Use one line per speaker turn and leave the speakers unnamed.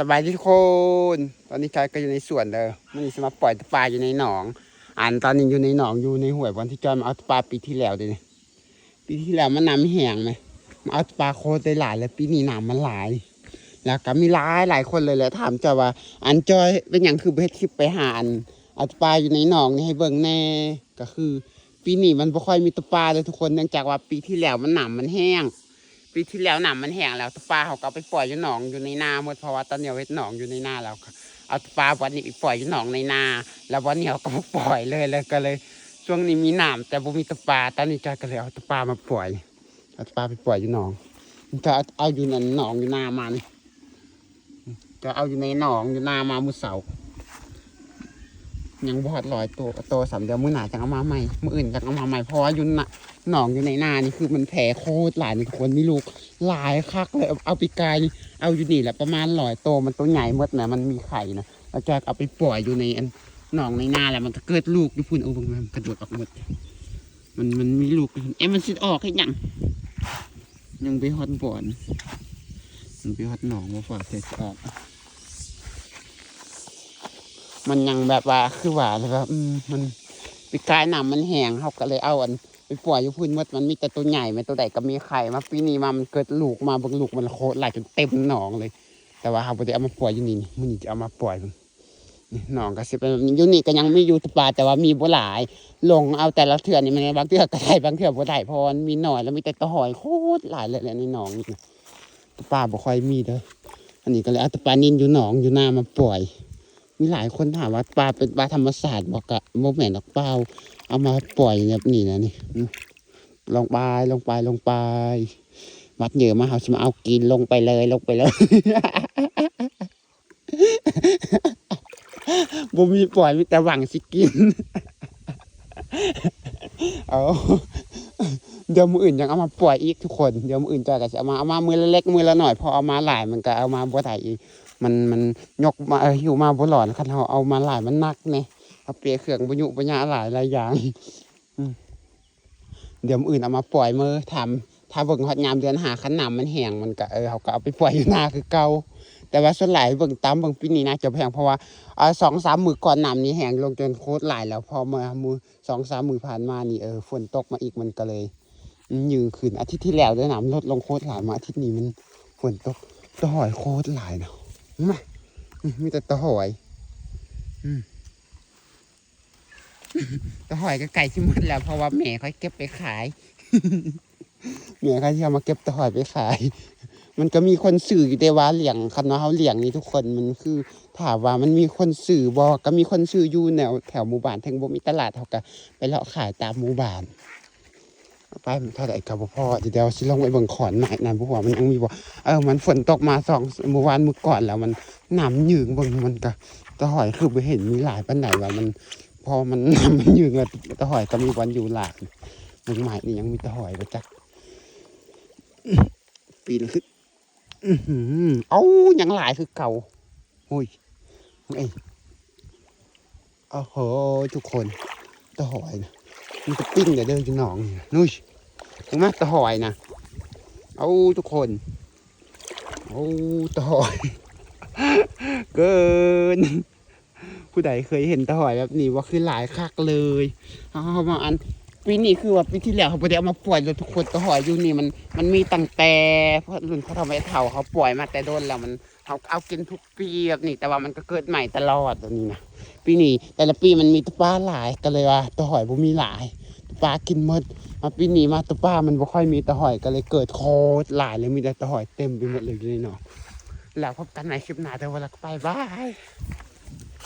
สบายดีทุกคน ตอนนี้จอยก็อยู่ในสวนเด้อมันนี่สมาปล่อยปลาอยู่ในหนอง อ่านตอนนี้อยู่ในหนองอยู่ในห้วยวันที่จอยมาเอาปลาปีที่แล้วเด้นี่ปีที่แล้วมันน้ำแห้งไหมมาเอาปลาโคตรไดหลายแล้วปีนี้น้ำมันหลาย แล้วก็มีหลายหลายคนเลยแหละถามจอยว่า อันจอยเป็นอย่างคือไปเฮ็ดคลิปไปหาอันเอาปลาอยู่ในหนองนี่ให้เบิ่งแน่ก็คือ ปีนี้มันบ่ค่อยมีตัวปลาเลยทุกคนเนื่องจากว่าปีที่แล้วมันน้ำมันแห้ง ปีที่แล้วหน้ำมันแห้งแล้วตัวปลาเขาก็เอาไปปล่อยอยู่หนองอยู่ในนาหมดเพราะว่าตอนนี้เอาไว้หนองอยู่ในนาแล้วเอาปลาวันนี้ไปปล่อยอยู่หนองในนา แล้ววันนี้เขาก็ปล่อยเลยเลยก็เลย ช่วงนี้มีหน้ำแต่บ่มีตัวปลาตอนนี้จอยก็เลยเอาตัวปลามาปล่อยเอาตัวปลาไปปล่อยอยู่หนองจะเอาเอาอยู่ในหนองอยู่นามานี่จะเอาอยู่ในหนองอยู่นามามือเสาร์ยังบอดลอยตัวโตสามเดียวมือหนาจะเอามาใหม่มืออื่นจะเอามาใหม่เพราะว่ายู่น่ะ หนองอยู่ในนานี่คือมันแผลโคตรหลายนี่ทุกคนมีลูกหลายคักเลยเอาเอาไปกายนี่เอาอยู่นี่แหละประมาณร้อยโตวมันตัวใหญ่หมดนะมันมีไข่นะแล้วจะเอาไปปล่อยอยู่ในอันหนองในนาแหละมันจะเกิดลูกอยู่พุ่นเอาบางมันกระโดดออกหมด มันมันมีลูกเอ๊ะมันสิออกให้ยังยังไปฮอดบ่อนยังไปฮอดหนองมาฝากเสร็จออกมันยังแบบว่าคือว่าเลยว่าอืมมันไปกายหน้ำมันแห้งเขาก็เลยเอาอัน ไปปล่อยอยู่พื้นมดมันมีแต่ตัวใหญ่ไหมตัวใดก็มีไข่มาปีนี้มามันเกิดลูกมาบางลูกมันโคตรหลายจนเต็มหนองเลย แต่ว่าเขาบ่ได้เอามาปล่อยอยู่นี่มันจะเอามาปล่อยนี่หนองก็สิเป็นแบบนี้อยู่นี่ก็ยังมีอยู่ปลาแต่ว่ามีบ่หลาย ลงเอาแต่ละเถื่อนนี่มันบางเถื่อก็ได้บางเถื่อบ่ได้พรมีหน่อยแล้วมีแต่ตะหอยโคตรหลายเลยแหละในหนองนี่ปลาบ่ค่อยมีเด้ออันนี้ก็เลยเอาตปลานินอยู่หนองอยู่หน้ามาปล่อยมีหลายคนถามว่าปลาเป็นปลาธรรมศาสตร์บอกกะโมแม่นดอกเปล่า เอามาปล่อยแบบนี้นะนี่ลงไปลงไปลงไปวัดเหนือมาเขาจะมาเอากินลงไปเลยลงไปเลยบ่มีปล่อยมีแต่หวังสิกิน เอาเดี๋ยวมืออื่นยังเอามาปล่อยอีกทุกคน เดี๋ยวมืออื่นจอยก็จะเอามาเอามามือเล็กมือละหน่อยพอเอามาหลายมันก็เอามาบ่ได้อีกมันมันยกมาออหิวมาบ่หลอนคันเขาเอามาหลายมันนักเนี่ย เอาเปียเครื่องบรรยุบรรยาหลายหลายอย่างเดี๋ยวมื้ออื่นเอามาปล่อยมือทำถ้าเบิ่งฮอดยามเดือนหาขันน้ำมันแห้งมันก็เออเขาก็เอาไปปล่อยอยู่หน้าคือเก่าแต่ว่าส่วนหลายเบิ่งตามเบิ่งปีนี้น่าจะแพงเพราะว่าเอาสองสามมือก่อนน้ำนี้แห้งลงจนโคตรหลายแล้วพอมามือสองสามมือผ่านมานี่เออฝนตกมาอีกมันก็เลยอืมยืนขึ้นอาทิตย์ที่แล้วด้วยน้ำลดลงโคตรหลายมาอาทิตย์นี้มันฝนตกตะหอยโคตรหลายเนาะมาอืมมีแต่ตะหอย อืม ตะหอยก็ไก่ที่หมดแล้วเพราะว่าแม่เขาเก็บไปขายแม่เขาที่เอามาเก็บตะหอยไปขาย มันก็มีคนสื่ออยู่แต่ว่าเหลี่ยงคันว่าเขาเหลี่ยงนี่ทุกคนมันคือถามว่ามันมีคนสื่อบอกก็มีคนสื่ออยู่แนวแถวหมู่บ้านถึงบ่มีตลาดเขาก็ไปเลาะขายตามหมู่บ้านไปมันเท่าไหร่กับพ่อเดี๋ยวสิลงไปเบิ่งขอนใหม่นั่นบ่ว่ามันยังมีบ่เออมันฝนตกมาสองเมื่อวานเมื่อก่อนแล้วมันน้ำยืงเบิ่งมันก็ตะหอยคือบ่เห็นมีหลายปานใดว่ามัน พอมันมันยืงอะตะหอยก็มีวันอยู่หลากเบิ่งใหม่นี่ยังมีตะหอยบ่จักปีนขึ้นอื้ออเอ้ายังหลายคือเก่าโอ้ยเอ้ยโอ้โหทุกคนตะหอยนะมันจะปิ้งเดี๋ยวเดินจะหนองนี่นุ้ยเห็นไหมตะหอยนะเอาทุกคนเอาตะหอย เกิน ผู้ใดเคยเห็นตะหอยแบบนี้ว่าคือหลายคักเลยเอามาอันปีนี้คือว่าปีที่แล้วเขาบ่ได้เอามาปล่อยเลยทุกคนตัวหอยอยู่นี่มันมันมีตั้งแต่เพราะรุ่นเขาทำไว้เท่าเขาปล่อยมาแต่โดนแล้วมันเขาเอากินทุกปีแบบนี้แต่ว่ามันก็เกิดใหม่ตลอดแบบนี้นะปีนี้แต่ละปีมันมีตัวปลาหลายก็เลยว่าตัวหอยบ่มีหลายตัวปลากินหมดมาปีนี้มาตัวปลามันบ่ค่อยมีตัวหอยก็เลยเกิดโคตรหลายเลยมีแต่ตัวหอยเต็มไปหมดเลยอยู่ในหนองแล้วพบกันในคลิปหน้าแต่ว่าเราก็ไปบาย